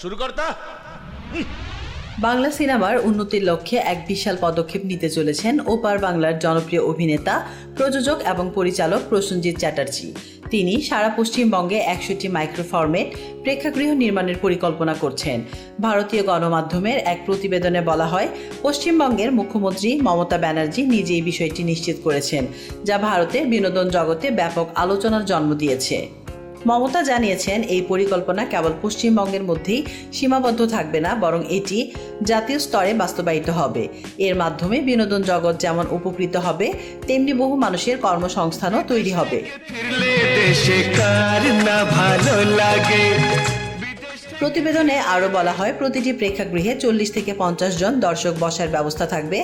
শুরু করতা বাংলা সিনেমার উন্নতির লক্ষ্যে এক বিশাল পদক্ষেপ নিতে চলেছেন ওপার বাংলার জনপ্রিয় অভিনেতা, প্রযোজক এবং পরিচালক প্রসেনজিৎ চ্যাটার্জি। তিনি সারা পশ্চিমবঙ্গে একশোটি মাইক্রো ফরমেট প্রেক্ষাগৃহ নির্মাণের পরিকল্পনা করছেন। ভারতীয় গণমাধ্যমের এক প্রতিবেদনে বলা হয়, পশ্চিমবঙ্গের মুখ্যমন্ত্রী মমতা ব্যানার্জি নিজেই বিষয়টি নিশ্চিত করেছেন, যা ভারতের বিনোদন জগতে ব্যাপক আলোচনার জন্ম দিয়েছে। মমতা জানিয়েছেন, এই পরিকল্পনা কেবল পশ্চিমবঙ্গের মধ্যেই সীমাবদ্ধ থাকবে না, বরং এটি জাতীয় স্তরে বাস্তবায়িত হবে। এর মাধ্যমে বিনোদন জগৎ যেমন উপকৃত হবে, তেমনি বহু মানুষের কর্মসংস্থানও তৈরি হবে। ভালো লাগে? প্রতিবেদনে আরও বলা হয়, প্রতিটি প্রেক্ষাগৃহে চল্লিশ থেকে পঞ্চাশ জন দর্শক বসার ব্যবস্থা থাকবে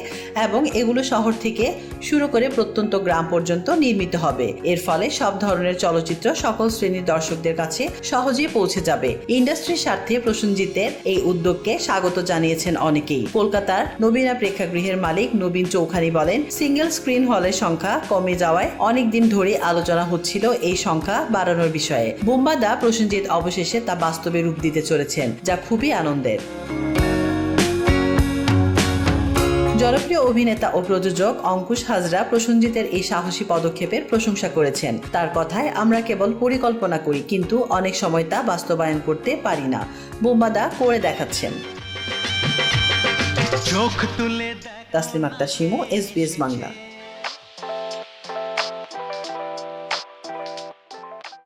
এবং এগুলো শহর থেকে শুরু করে প্রত্যন্ত গ্রাম পর্যন্ত নির্মিত হবে। এর ফলে সব ধরনের চলচ্চিত্র সকল শ্রেণির দর্শকদের কাছে সহজেই পৌঁছে যাবে। ইন্ডাস্ট্রির স্বার্থে প্রসেনজিতের এই উদ্যোগকে স্বাগত জানিয়েছেন অনেকেই। কলকাতার নবীনা প্রেক্ষাগৃহের মালিক নবীন চৌখানি বলেন, সিঙ্গেল স্ক্রিন হলের সংখ্যা কমে যাওয়ায় অনেক দিন ধরে আলোচনা হচ্ছিল এই সংখ্যা বাড়ানোর বিষয়ে। বোম্বাদা প্রসেনজিৎ অবশেষে তা বাস্তবে রূপ দিতে চলেছেন যা খুবই আনন্দের। জনপ্রিয় অভিনেতা ও প্রযোজক অঙ্কুশ হাজরা প্রসেনজিতের এই সাহসী পদক্ষেপের প্রশংসা করেছেন। তার কথায় আমরা কেবল পরিকল্পনা করি কিন্তু অনেক সময় তা বাস্তবায়ন করতে পারি না। বোম্বাদা করে দেখাচ্ছেন। তাসলিম আক্তার শিমু এসবিএস বাংলা।